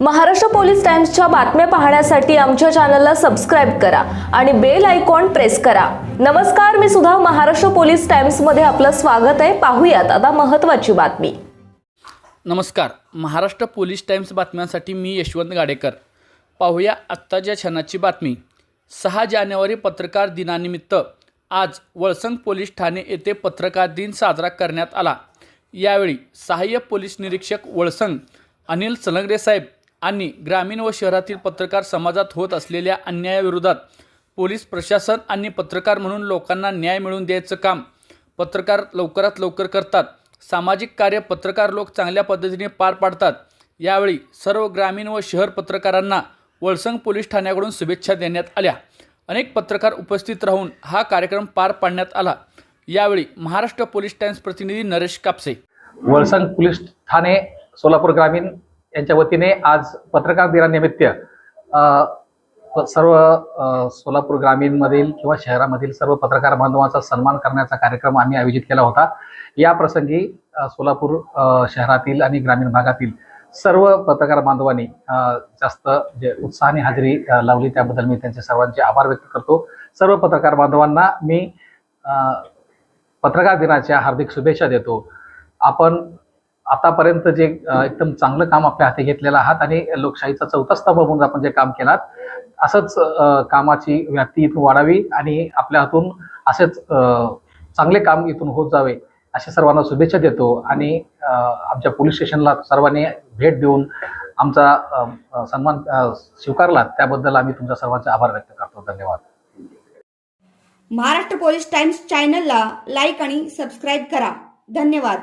Maharashtra police टाइम्सच्या बातम्या पाहण्यासाठी आमच्या चॅनलला सबस्क्राईब करा आणि बेल आयकॉन प्रेस करा. नमस्कार मी सुद्धा महाराष्ट्र पोलीस टाइम्समध्ये आपलं स्वागत आहे. पाहूयात आता महत्त्वाची बातमी. नमस्कार महाराष्ट्र पोलीस टाइम्स बातम्यांसाठी मी यशवंत गाडेकर. पाहूया आत्ताच्या क्षणाची बातमी. सहा जानेवारी पत्रकार दिनानिमित्त आज वळसंग पोलीस ठाणे येथे पत्रकार दिन साजरा करण्यात आला. यावेळी सहाय्यक पोलीस निरीक्षक वळसंग अनिल सलंगरे साहेब आणि ग्रामीण व शहरातील पत्रकार समाजात होत असलेल्या अन्यायाविरोधात पोलीस प्रशासन आणि पत्रकार म्हणून लोकांना न्याय मिळवून द्यायचं काम पत्रकार लवकरात लवकर करतात. सामाजिक कार्य पत्रकार लोक चांगल्या पद्धतीने पार पाडतात. यावेळी सर्व ग्रामीण व शहर पत्रकारांना वळसंग पोलीस ठाण्याकडून शुभेच्छा देण्यात आल्या. अनेक पत्रकार उपस्थित राहून हा कार्यक्रम पार पाडण्यात आला. यावेळी महाराष्ट्र पोलीस टाइम्स प्रतिनिधी नरेश कापसे. वळसंग पोलीस ठाणे सोलापूर ग्रामीण यांच्या वतीने आज पत्रकार दिनानिमित्त प- सर्व सोलापूर ग्रामीणमधील किंवा शहरामधील सर्व पत्रकार बांधवांचा सन्मान करण्याचा कार्यक्रम आम्ही आयोजित केला होता. या प्रसंगी सोलापूर शहरातील आणि ग्रामीण भागातील सर्व पत्रकार बांधवांनी जास्त जे उत्साहाने हजेरी लावली त्याबद्दल मी त्यांचे सर्वांचे आभार व्यक्त करतो. सर्व पत्रकार बांधवांना मी पत्रकार दिनाच्या हार्दिक शुभेच्छा देतो. आपण आतापर्यंत जे एकदम चांगलं काम आपल्या हाती घेतलेलं आहात आणि लोकशाहीचा चौथा स्तंभ म्हणून आपण जे काम केलात असंच कामाची व्याप्ती इथून वाढावी आणि आपल्या हातून असेच चांगले काम इथून होत जावे अशा सर्वांना शुभेच्छा देतो आणि आमच्या पोलीस स्टेशनला सर्वांनी भेट देऊन आमचा सन्मान स्वीकारला त्याबद्दल आम्ही तुमच्या सर्वांचे आभार व्यक्त करतो. धन्यवाद. महाराष्ट्र पोलीस टाइम्स चॅनलला लाईक आणि सबस्क्राईब करा. धन्यवाद.